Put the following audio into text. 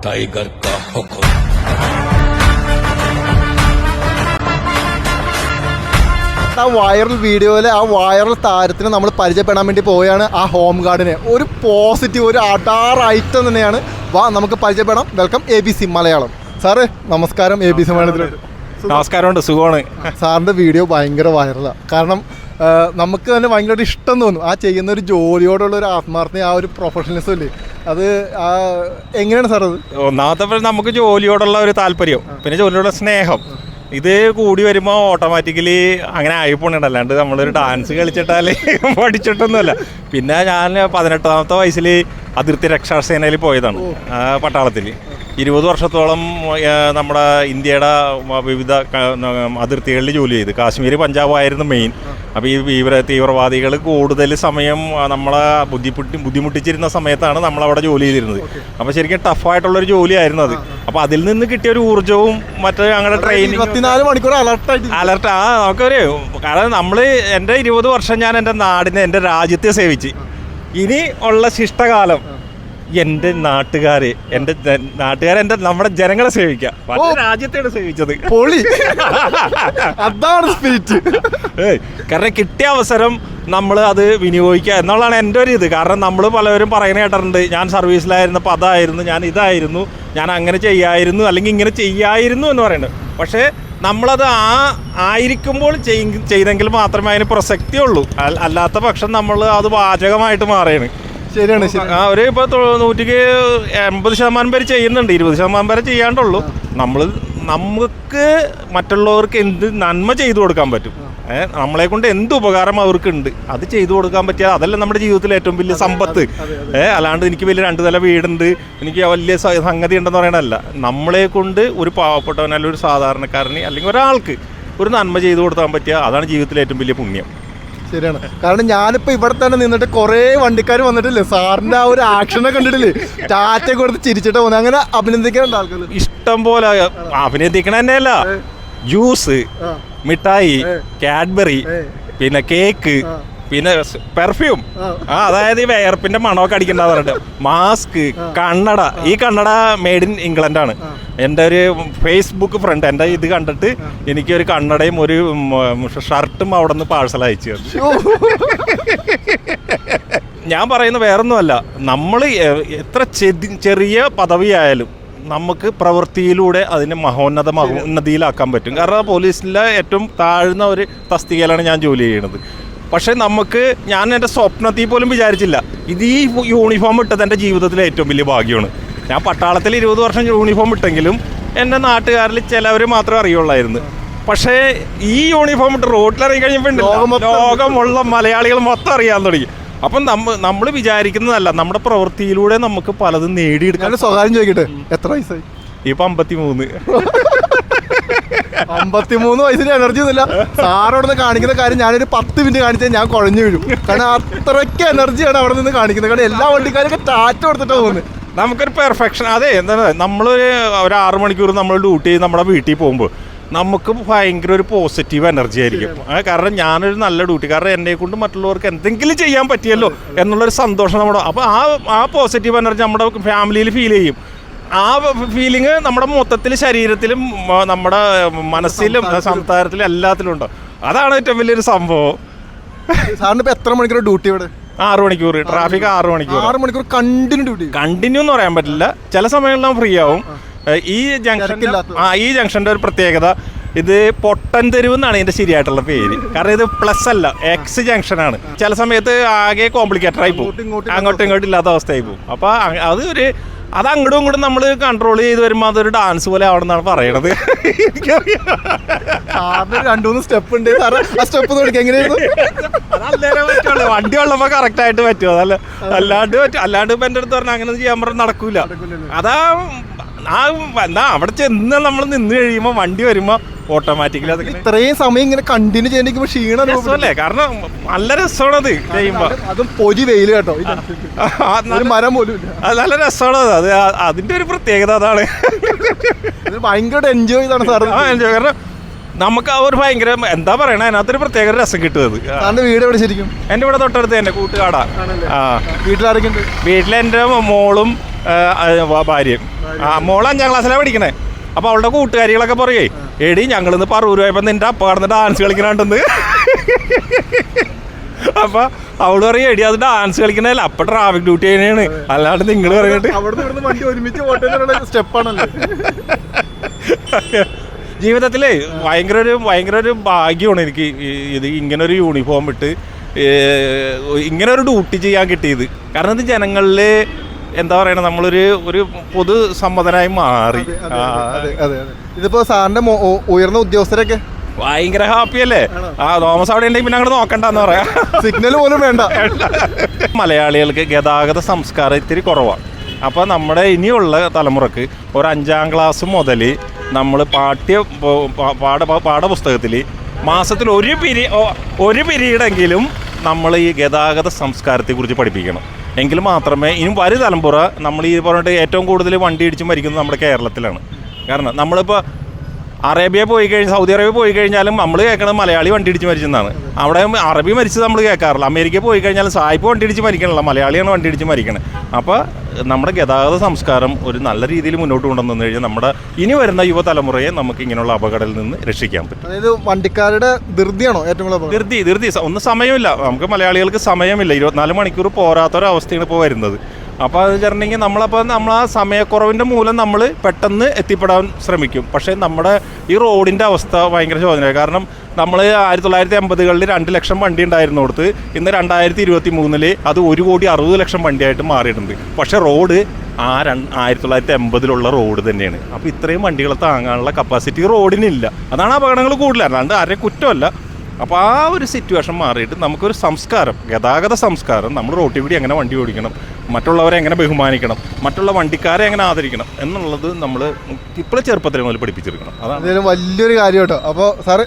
Tiger का हुक्म ആ വൈറൽ വീഡിയോയിലെ ആ വൈറൽ താരത്തിന് നമ്മൾ പരിചയപ്പെടാൻ വേണ്ടി പോവുകയാണ് ആ ഹോം ഗാർഡിനെ ഒരു പോസിറ്റീവ് ഒരു അടാർ ഐറ്റം തന്നെയാണ് വാ നമുക്ക് പരിചയപ്പെടാം welcome A B C Malayalam sir നമസ്കാരം എ ബി സി മലയാളത്തിലോട്ട് നമസ്കാരമുണ്ട് സുഖമാണ് സാറിൻ്റെ വീഡിയോ ഭയങ്കര വൈറലാണ് കാരണം ആ, നമുക്ക് തന്നെ ഭയങ്കര ഇഷ്ടം തോന്നും. ആ ചെയ്യുന്ന ഒരു ജോലിയോടുള്ള ഒരു ആത്മാർത്ഥത ആ ഒരു പ്രൊഫഷണലിസം ഇല്ലേ? അത് എങ്ങനെയാണ് സാർ അത്? ഒന്നാമത്തെ നമുക്ക് ജോലിയോടുള്ള ഒരു താല്പര്യം പിന്നെ ജോലിയോടുള്ള സ്നേഹം. ഇത് കൂടി വരുമ്പോൾ ഓട്ടോമാറ്റിക്കലി അങ്ങനെ ആയി പോണുണ്ട്. അല്ലാണ്ട് നമ്മളൊരു ഡാൻസ് കളിച്ചിട്ടാൽ പഠിച്ചിട്ടൊന്നുമല്ല. പിന്നെ ഞാൻ പതിനെട്ടാമത്തെ വയസ്സിൽ അതിർത്തി രക്ഷാസേനയിൽ പോയതാണ് പട്ടാളത്തിൽ ഇരുപത് വർഷത്തോളം നമ്മുടെ ഇന്ത്യയുടെ വിവിധ അതിർത്തികളിൽ ജോലി ചെയ്ത്. കാശ്മീർ പഞ്ചാബ് ആയിരുന്നു മെയിൻ അപ്പോൾ ഈ തീവ്ര തീവ്രവാദികൾ കൂടുതൽ സമയം നമ്മളെ ബുദ്ധിമുട്ടി ബുദ്ധിമുട്ടിച്ചിരുന്ന സമയത്താണ് നമ്മളവിടെ ജോലി ചെയ്തിരുന്നത്. അപ്പോൾ ശരിക്കും ടഫായിട്ടുള്ളൊരു ജോലിയായിരുന്നു അത്. അപ്പോൾ അതിൽ നിന്ന് കിട്ടിയ ഒരു ഊർജവും മറ്റേ ഞങ്ങളുടെ ട്രെയിനിങ് മണിക്കൂർ അലർട്ടായിട്ട് അലർട്ട് ആ നമുക്കൊരു കാരണം നമ്മൾ എന്റെ ഇരുപത് വർഷം ഞാൻ എന്റെ നാടിനെ എന്റെ രാജ്യത്തെ സേവിച്ച്. ഇനി ഉള്ള ശിഷ്ടകാലം എന്റെ നാട്ടുകാരെ എന്റെ നാട്ടുകാരെ എന്റെ നമ്മുടെ ജനങ്ങളെ സേവിക്കാം. രാജ്യത്തെയാണ് സേവിച്ചത്. പൊളി. അതാണ് സ്പീച്ച് കാരണം കിട്ടിയ അവസരം നമ്മൾ അത് വിനിയോഗിക്കുക എന്നുള്ളതാണ് എന്റെ ഒരു ഇത്. കാരണം നമ്മൾ പലവരും പറയുന്ന കേട്ടിട്ടുണ്ട് ഞാൻ സർവീസിലായിരുന്നപ്പോൾ അതായിരുന്നു ഞാൻ ഇതായിരുന്നു ഞാൻ അങ്ങനെ ചെയ്യായിരുന്നു അല്ലെങ്കിൽ ഇങ്ങനെ ചെയ്യായിരുന്നു എന്ന് പറയുന്നത്. പക്ഷേ നമ്മളത് ആ ആയിരിക്കുമ്പോൾ ചെയ്- ചെയ്തെങ്കിൽ മാത്രമേ അതിന് പ്രസക്തിയുള്ളൂ. അല്ലാത്ത പക്ഷം നമ്മൾ അത് വാചകമായിട്ട് മാറുകയാണ്. ശരിയാണ് ശരി ആ ഒരു ഇപ്പോൾ നൂറ്റിക്ക് എൺപത് ശതമാനം പേര് ചെയ്യുന്നുണ്ട് ഇരുപത് ശതമാനം പേരെ ചെയ്യാണ്ടുള്ളൂ. നമ്മൾ നമുക്ക് മറ്റുള്ളവർക്ക് എന്ത് നന്മ ചെയ്തു കൊടുക്കാൻ പറ്റും. ഏഹ് നമ്മളെ കൊണ്ട് എന്ത് ഉപകാരം അവർക്കുണ്ട് അത് ചെയ്തു കൊടുക്കാൻ പറ്റിയ അതല്ല നമ്മുടെ ജീവിതത്തിലെ ഏറ്റവും വലിയ സമ്പത്ത്. ഏഹ് അല്ലാണ്ട് എനിക്ക് വലിയ രണ്ട് നില വീടുണ്ട് എനിക്ക് വലിയ സംഗതി ഉണ്ടെന്ന് പറയണല്ല നമ്മളെ കൊണ്ട് ഒരു പാവപ്പെട്ടവൻ അല്ലെങ്കിൽ ഒരു സാധാരണക്കാരന് അല്ലെങ്കിൽ ഒരാൾക്ക് ഒരു നന്മ ചെയ്തു കൊടുക്കാൻ പറ്റിയ അതാണ് ജീവിതത്തിലെ ഏറ്റവും വലിയ പുണ്യം. ശരിയാണ്. കാരണം ഞാനിപ്പോ ഇവിടെ തന്നെ നിന്നിട്ട് കുറേ വണ്ടിക്കാർ വന്നിട്ടില്ലേ? സാറിന്റെ ആ ഒരു ആക്ഷനെ കണ്ടിട്ടില്ലേ? ടാറ്റ കൊടുത്ത് ചിരിച്ചിട്ട് പോകുന്നത് അങ്ങനെ അഭിനന്ദിക്കാനുണ്ട് ആൾക്കാർ ഇഷ്ടം പോലെ അഭിനന്ദിക്കണ തന്നെയല്ല. ജ്യൂസ് മിഠായി കാഡ്ബറി പിന്നെ കേക്ക്. പിന്നെ പെർഫ്യൂം ആ. അതായത് ഈ വേർപ്പിന്റെ മണമൊക്കെ അടിക്കണ്ട പറഞ്ഞിട്ട്. മാസ്ക് കണ്ണട. ഈ കണ്ണട മെയ്ഡ് ഇൻ ഇംഗ്ലണ്ട് ആണ്. എന്റെ ഒരു ഫേസ്ബുക്ക് ഫ്രണ്ട് എന്റെ ഇത് കണ്ടിട്ട് എനിക്ക് ഒരു കണ്ണടയും ഒരു ഷർട്ടും അവിടെ നിന്ന് പാഴ്സൽ അയച്ചു തന്നു. ഞാൻ പറയുന്നത് വേറൊന്നുമല്ല. നമ്മൾ എത്ര ചെറിയ പദവിയായാലും നമുക്ക് പ്രവൃത്തിയിലൂടെ അതിനെ മഹോന്നത മഹോന്നതിയിലാക്കാൻ പറ്റും. കാരണം പോലീസിലെ ഏറ്റവും താഴ്ന്ന ഒരു തസ്തികയിലാണ് ഞാൻ ജോലി ചെയ്യുന്നത്. പക്ഷേ നമുക്ക് ഞാൻ എന്റെ സ്വപ്നത്തിൽ പോലും വിചാരിച്ചില്ല. ഇത് ഈ യൂണിഫോം ഇട്ടത് എന്റെ ജീവിതത്തിലെ ഏറ്റവും വലിയ ഭാഗ്യമാണ്. ഞാൻ പട്ടാളത്തിൽ ഇരുപത് വർഷം യൂണിഫോം ഇട്ടെങ്കിലും എന്റെ നാട്ടുകാരിൽ ചിലവർ മാത്രമേ അറിയുള്ളായിരുന്നു. പക്ഷേ ഈ യൂണിഫോം ഇട്ട് റോഡിലിറങ്ങി കഴിഞ്ഞപ്പോൾ ലോകം ലോകമുള്ള മലയാളികൾ മൊത്തം അറിയാൻ തുടങ്ങി. അപ്പം നമ്മ നമ്മൾ വിചാരിക്കുന്നതല്ല നമ്മുടെ പ്രവൃത്തിയിലൂടെ നമുക്ക് പലതും നേടിയെടുക്കാൻ സ്വകാര്യം ചോദിക്കട്ടെ? എത്ര വയസ്സായി? ഇപ്പം അമ്പത്തി മൂന്ന് അമ്പത്തിമൂന്ന് വയസ്സിന് എനർജി ഒന്നുമില്ല. സാറോട് കാണിക്കുന്ന കാര്യം ഞാനൊരു പത്ത് മിനിറ്റ് കാണിച്ചാൽ ഞാൻ കുഴഞ്ഞു വീഴും. കാരണം അത്രയ്ക്ക് എനർജിയാണ് അവിടെ നിന്ന് കാണിക്കുന്നത്. കാരണം എല്ലാ വണ്ടിക്കാരൊക്കെ ടാറ്റ കൊടുത്തിട്ടാണ് പോകുന്നത്. നമുക്കൊരു പെർഫെക്ഷൻ അതെ എന്താണ് നമ്മളൊരു ഒരു ആറ് മണിക്കൂർ നമ്മൾ ഡ്യൂട്ടി ചെയ്ത് നമ്മുടെ വീട്ടിൽ പോകുമ്പോൾ നമുക്ക് ഭയങ്കര ഒരു പോസിറ്റീവ് എനർജി ആയിരിക്കും. കാരണം ഞാനൊരു നല്ല ഡ്യൂട്ടി കാരണം എന്നെ കൊണ്ട് മറ്റുള്ളവർക്ക് എന്തെങ്കിലും ചെയ്യാൻ പറ്റിയല്ലോ എന്നുള്ളൊരു സന്തോഷം നമ്മുടെ അപ്പോൾ ആ ആ പോസിറ്റീവ് എനർജി നമ്മുടെ ഫാമിലിയിൽ ഫീൽ ചെയ്യും. ആ ഫീലിംഗ് നമ്മുടെ മൊത്തത്തിൽ ശരീരത്തിലും നമ്മുടെ മനസ്സിലും സംസാരത്തിലും. എല്ലാത്തിലും ഉണ്ട്. അതാണ് ഏറ്റവും വലിയൊരു സംഭവം. സാറിന് ഇപ്പൊ എത്ര മണിക്കൂർ ഡ്യൂട്ടി ഇവിടെ? ആറു മണിക്കൂർ ട്രാഫിക് ആറ് മണിക്കൂർ. ആറ് മണിക്കൂർ കണ്ടിന്യൂ ഡ്യൂട്ടി കണ്ടിന്യൂ എന്ന് പറയാൻ പറ്റില്ല. ചില സമയങ്ങളിൽ നമ്മൾ ഫ്രീ ആവും. ഈ ജംഗ്ഷൻ ആ ഈ ജംഗ്ഷന്റെ ഒരു പ്രത്യേകത ഇത് പൊട്ടൻ തെരുവ് എന്നാണ് ഇതിന്റെ ശരിയായിട്ടുള്ള പേര്. കാരണം ഇത് പ്ലസ് അല്ല എക്സ് ജംഗ്ഷൻ ആണ്. ചില സമയത്ത് ആകെ കോംപ്ലിക്കേറ്റഡ് ആയി പോകും. അങ്ങോട്ടും ഇങ്ങോട്ടും ഇല്ലാത്ത അവസ്ഥയായി പോകും. അപ്പൊ അത് ഒരു അത് അങ്ങോട്ടും ഇങ്ങോട്ടും നമ്മൾ കൺട്രോൾ ചെയ്ത് വരുമ്പോൾ അതൊരു ഡാൻസ് പോലെ ആവണമെന്നാണ് പറയണത്. എനിക്കറിയാം. രണ്ടു മൂന്ന് സ്റ്റെപ്പ് ഉണ്ട്. സാറ് ആ സ്റ്റെപ്പ് എങ്ങനെയായിരുന്നു? പറ്റുള്ളൂ. വണ്ടി ഉള്ളപ്പോ കറക്റ്റ് ആയിട്ട് പറ്റുമോ അതല്ല അല്ലാണ്ട് പറ്റും. അല്ലാണ്ട് ഇപ്പൊ എന്റെ അടുത്ത് പറഞ്ഞാൽ അങ്ങനെ ചെയ്യാൻ പറഞ്ഞാൽ നടക്കൂല. അതാ ആ എന്നാ അവിടെ ചെന്ന് നമ്മൾ നിന്ന് കഴിയുമ്പോ വണ്ടി വരുമ്പോ ഓട്ടോമാറ്റിക്കലി അത് ഇത്രയും സമയം ഇങ്ങനെ കണ്ടിന്യൂ ചെയ്യണമെങ്കിൽ ക്ഷീണം. രസമല്ലേ? കാരണം നല്ല രസമാണത് ചെയ്യുമ്പോ. അതും പൊരി വെയിൽ കേട്ടോ. മരം പോലും അത് നല്ല രസമാണ് അത് അതിന്റെ ഒരു പ്രത്യേകത അതാണ്. ഭയങ്കര എൻജോയ് ചെയ്താണ് സാർ enjoy. കാരണം നമുക്ക് ആ ഒരു ഭയങ്കര എന്താ പറയണ? അതിനകത്തൊരു പ്രത്യേക രസം കിട്ടുന്നത്. സാറിന്റെ വീട് എവിടെ ശരിക്കും? എന്റെ ഇവിടെ തൊട്ടടുത്ത് എന്റെ കൂട്ടുകാടാ. ആ. വീട്ടിലാരൊക്കെ വീട്ടിലെ വീട്ടിൽ എന്റെ മോളും ഭാര്യയും. ആ മോൾ അഞ്ചാം ക്ലാസ്സിലാണ് പഠിക്കണേ. അപ്പോൾ അവളുടെ കൂട്ടുകാരികളൊക്കെ പറയേ എടി ഞങ്ങളിന്ന് പറൂർ പോയപ്പോൾ നിന്റെ അപ്പ കടന്ന് ഡാൻസ് കളിക്കണുണ്ടെന്ന്. അപ്പൊ അവൾ പറയും എടി അത് ഡാൻസ് കളിക്കണല്ല അപ്പൊ ട്രാഫിക് ഡ്യൂട്ടി തന്നെയാണ്. അല്ലാണ്ട് നിങ്ങൾ ഇവിടുന്ന് വണ്ടി ഒരുമിച്ച് പോട്ടെ സ്റ്റെപ്പാണല്ലോ ജീവിതത്തിലേ ഭയങ്കര ഒരു ഭയങ്കര ഒരു ഭാഗ്യമാണ് എനിക്ക് ഇത് ഇങ്ങനെ ഒരു യൂണിഫോം ഇട്ട് ഇങ്ങനെ ഒരു ഡ്യൂട്ടി ചെയ്യാൻ കിട്ടിയത്. കാരണം ഇത് ജനങ്ങളിൽ എന്താ പറയണ നമ്മളൊരു ഒരു പൊതു സമ്മതനായി മാറി. ഇതിപ്പോ സാറിന്റെ ഉയർന്ന ഉദ്യോഗസ്ഥരൊക്കെ? ഭയങ്കര ഹാപ്പി അല്ലേ? ആ തോമസ് അവിടെ ഉണ്ടെങ്കിൽ പിന്നെ അങ്ങോട്ട് നോക്കണ്ടെന്ന് പറയാം. സിഗ്നൽ പോലും വേണ്ട. മലയാളികൾക്ക് ഗതാഗത സംസ്കാരം ഇത്തിരി കുറവാണ് അപ്പോൾ നമ്മുടെ ഇനിയുള്ള തലമുറയ്ക്ക് ഒരു അഞ്ചാം ക്ലാസ് മുതൽ നമ്മൾ പാഠ്യ പാഠ പാഠപുസ്തകത്തിൽ മാസത്തിൽ ഒരു പിരി ഒരു പിരീഡെങ്കിലും നമ്മൾ ഈ ഗതാഗത സംസ്കാരത്തെക്കുറിച്ച് പഠിപ്പിക്കണം. എങ്കിൽ മാത്രമേ ഇനി വരും തലമുറ നമ്മൾ ഈ പറഞ്ഞിട്ട് ഏറ്റവും കൂടുതൽ വണ്ടി ഇടിച്ച് മരിക്കുന്നത് നമ്മുടെ കേരളത്തിലാണ്. കാരണം നമ്മളിപ്പോൾ അറേബ്യ പോയി കഴിഞ്ഞാൽ സൗദി അറേബ്യ പോയി കഴിഞ്ഞാലും നമ്മൾ കേൾക്കണത് മലയാളി വണ്ടി ഇടിച്ച് മരിച്ചെന്നാണ്. അവിടെ അറബി മരിച്ചത് നമ്മൾ കേൾക്കാറില്ല. അമേരിക്ക പോയി കഴിഞ്ഞാലും സായിപ്പ് വണ്ടി ഇടിച്ച് മരിക്കണല്ലോ. മലയാളിയാണ് വണ്ടി ഇടിച്ച് മരിക്കണത്. അപ്പോൾ നമ്മുടെ ഗതാഗത സംസ്കാരം ഒരു നല്ല രീതിയിൽ മുന്നോട്ട് കൊണ്ടുവന്നു കഴിഞ്ഞാൽ നമ്മുടെ ഇനി വരുന്ന യുവതലമുറയെ നമുക്ക് ഇങ്ങനെയുള്ള അപകടത്തിൽ നിന്ന് രക്ഷിക്കാൻ പറ്റും. അതായത് വണ്ടിക്കാരുടെ ധൃതിയാണോ ഏറ്റവും? ധൃതി ധൃതി. ഒന്നും സമയമില്ല. നമുക്ക് മലയാളികൾക്ക് സമയമില്ല. ഇരുപത്തിനാല് മണിക്കൂർ പോരാത്തൊരവസ്ഥയാണ് ഇപ്പോൾ വരുന്നത്. അപ്പോൾ അത് വെച്ചിട്ടുണ്ടെങ്കിൽ നമ്മളപ്പോൾ നമ്മൾ ആ സമയക്കുറവിന്റെ മൂലം നമ്മൾ പെട്ടെന്ന് എത്തിപ്പെടാൻ ശ്രമിക്കും. പക്ഷേ നമ്മുടെ ഈ റോഡിന്റെ അവസ്ഥ ഭയങ്കര ശോചനയാണ് കാരണം നമ്മൾ ആയിരത്തി തൊള്ളായിരത്തി എൺപതുകളിൽ രണ്ട് ലക്ഷം വണ്ടി ഉണ്ടായിരുന്നിടത്ത് ഇന്ന് രണ്ടായിരത്തി ഇരുപത്തി മൂന്നിൽ അത് ഒരു കോടി അറുപത് ലക്ഷം വണ്ടിയായിട്ട് മാറിയിട്ടുണ്ട്. പക്ഷെ റോഡ് ആ രണ്ട് ആയിരത്തി തൊള്ളായിരത്തി എൺപതിലുള്ള റോഡ് തന്നെയാണ്. അപ്പോൾ ഇത്രയും വണ്ടികളെ താങ്ങാനുള്ള കപ്പാസിറ്റി റോഡിനില്ല. അതാണ് അപകടങ്ങൾ കൂടുതൽ അല്ലാണ്ട് ആരെ കുറ്റമല്ല. അപ്പോൾ ആ ഒരു സിറ്റുവേഷൻ മാറിയിട്ട് നമുക്കൊരു സംസ്കാരം ഗതാഗത സംസ്കാരം നമ്മൾ റോട്ടിൽ കൂടി എങ്ങനെ വണ്ടി ഓടിക്കണം മറ്റുള്ളവരെ എങ്ങനെ ബഹുമാനിക്കണം മറ്റുള്ള വണ്ടിക്കാരെ എങ്ങനെ ആദരിക്കണം എന്നുള്ളത് നമ്മൾ ഇപ്പോഴും ചെറുപ്പത്തിൽ മുതൽ പഠിപ്പിച്ചെടുക്കണം. അതാണ്. വലിയൊരു കാര്യം കേട്ടോ അപ്പോൾ sir